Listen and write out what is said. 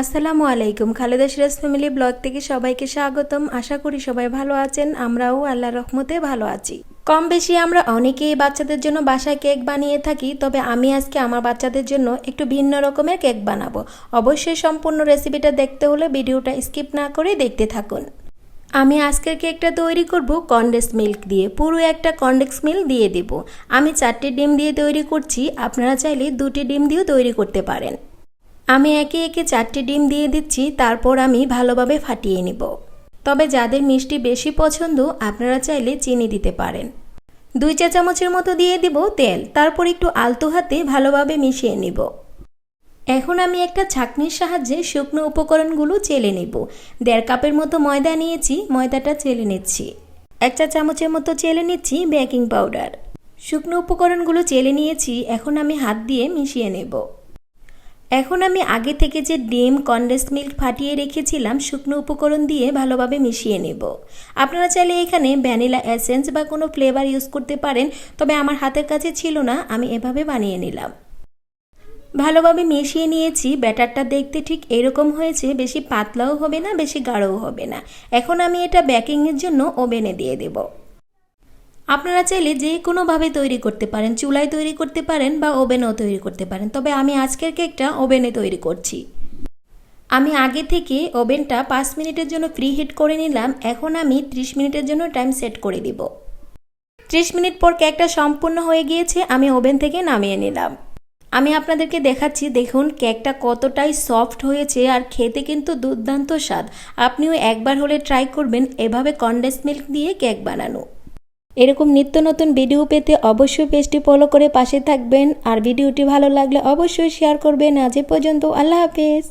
আসসালামু আলাইকুম। Khaleda Siraj family blog থেকে সবাইকে স্বাগতম। আশা করি সবাই ভালো আছেন। আমরাও আল্লাহ রহমতে ভালো আছি। কম বেশি আমরা অনেকেই বাচ্চাদের জন্য বাসায় কেক বানিয়ে থাকি, তবে আমি আজকে আমার বাচ্চাদের জন্য একটু ভিন্ন রকমের কেক বানাবো। অবশ্যই সম্পূর্ণ রেসিপিটা দেখতে হলে ভিডিওটা স্কিপ না করে দেখতে থাকুন। আমি আজকের কেকটা তৈরি করব কনডেন্স মিল্ক দিয়ে। পুরো একটা কনডেন্স মিল্ক দিয়ে দেব। আমি চারটে ডিম দিয়ে তৈরি করছি। আপনারা চাইলে দুটি ডিম দিয়েও তৈরি করতে পারেন। আমি একে একে চারটি ডিম দিয়ে দিচ্ছি, তারপর আমি ভালোভাবে ফাটিয়ে নিব। তবে যাদের মিষ্টি বেশি পছন্দ, আপনারা চাইলে চিনি দিতে পারেন। দুই চা চামচের মতো দিয়ে দিব তেল, তারপর একটু আলতো হাতে ভালোভাবে মিশিয়ে নিব। এখন আমি একটা ছাঁকনির সাহায্যে শুকনো উপকরণগুলো চেলে নেব। দেড় কাপের মতো ময়দা নিয়েছি, ময়দাটা চেলে নিচ্ছি। এক চা চামচের মতো চেলে নিচ্ছি বেকিং পাউডার। শুকনো উপকরণগুলো চেলে নিয়েছি, এখন আমি হাত দিয়ে মিশিয়ে নেব। এখন আমি আগে থেকে যে ডিম কনডেন্স মিল্ক ফাটিয়ে রেখেছিলাম, শুকনো উপকরণ দিয়ে ভালোভাবে মিশিয়ে নেব। আপনারা চাইলে এখানে ভ্যানিলা এসেন্স বা কোনো ফ্লেভার ইউজ করতে পারেন, তবে আমার হাতের কাছে ছিল না, আমি এভাবে বানিয়ে নিলাম। ভালোভাবে মিশিয়ে নিয়েছি, ব্যাটারটা দেখতে ঠিক এরকম হয়েছে, বেশি পাতলাও হবে না, বেশি গাঢ়ও হবে না। এখন আমি এটা ব্যাকিংয়ের জন্য ওভেনে দিয়ে দেব। আপনারা চাইলে যে কোনোভাবে তৈরি করতে পারেন, চুলায় তৈরি করতে পারেন বা ওভেনেও তৈরি করতে পারেন। তবে আমি আজকের কেকটা ওভেনে তৈরি করছি। আমি আগে থেকে ওভেনটা পাঁচ মিনিটের জন্য ফ্রি হিট করে নিলাম। এখন আমি ত্রিশ মিনিটের জন্য টাইম সেট করে দিব। ত্রিশ মিনিট পর কেকটা সম্পূর্ণ হয়ে গিয়েছে, আমি ওভেন থেকে নামিয়ে নিলাম। আমি আপনাদেরকে দেখাচ্ছি, দেখুন কেকটা কতটাই সফট হয়েছে আর খেতে কিন্তু দুর্দান্ত স্বাদ। আপনিও একবার হলে ট্রাই করবেন এভাবে কনডেন্স মিল্ক দিয়ে কেক বানানো। এরকম নিত্য নতুন ভিডিও পেতে অবশ্যই পেজটি ফলো করে পাশে থাকবেন। আর ভিডিওটি ভালো লাগলে অবশ্যই শেয়ার করবেন। আজ পর্যন্ত, আল্লাহ হাফেজ।